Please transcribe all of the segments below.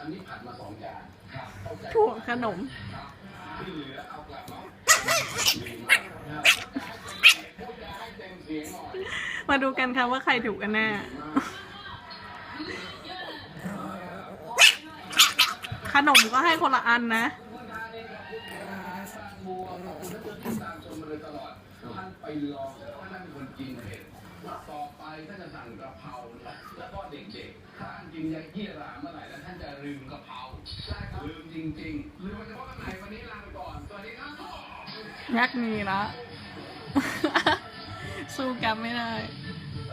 อันนี้ผัดมาสองจานเข้าใจถั่วขนมที่เหลือเอากลับเนาะให้เต็มเสียงหน่อยมาดูกันค่ะว่าใครถูกกันแน่ ขนมก็ให้คนละอันนะบัวขอบคุณที่ติดตามชมมาโดยตลอดท่านไปลองเพราะท่านเป็นคนกินเผ็ดต่อไปถ้าจะสั่งกระเพราแล้วก็เด็กๆถ้าท่านกินยาเยี่ยราเมื่อไหร่แล้วท่านจะลืมกระเพราใช่ครับลืมจริงๆลืมไปเฉพาะข้างในวันนี้ลาไปก่อนสวัสดีครับยักษ์มีละสู้กันไม่ได้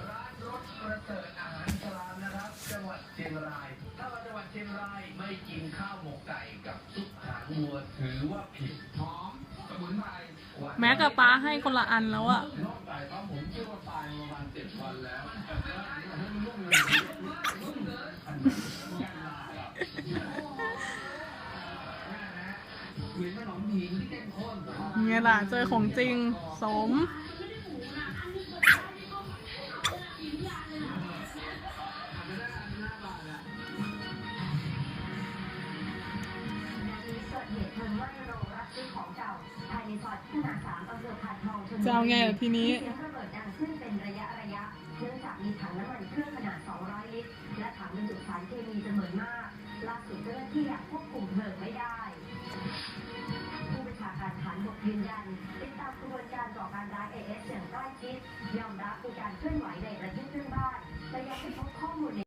ร้านรถประเสริฐอาหารสลามนะครับจังหวัดเชียงราย ถ้ามาจังหวัดเชียงรายไม่กินข้าวหมกไก่กับซุปหางวัวถือว่าผิดพร้อมสมุนไพรหวานแม้กับป้าให้คนละอันแล้วอะนอกจากครับผมเชื่อว่าตายมาประมาณเจ็ดวันแล้ว เนี่ยล่ะ เจอของจริง สมจ้าภายในซอยขนาดสามอำเภอพานทองชลบุรีจะเอาไงล่ะทีนี้เสียงระเบิดดังขึ้นเป็นระยะระยะเนื่องจากมีถังน้ำมันเครื่องขนาด 200 ลิตร และถังบรรจุสารเคมีจำนวนมากล่าสุดเจ้าหน้าที่ควบคุมเพลิงไม่ได้ ยืนยันติดตามกระบวนการก่อการร้ายเอเอสอย่างใกล้ชิดยอมรับมีการเคลื่อนไหวในประเทศเพื่อนบ้านแต่ยังไม่พบข้อมูล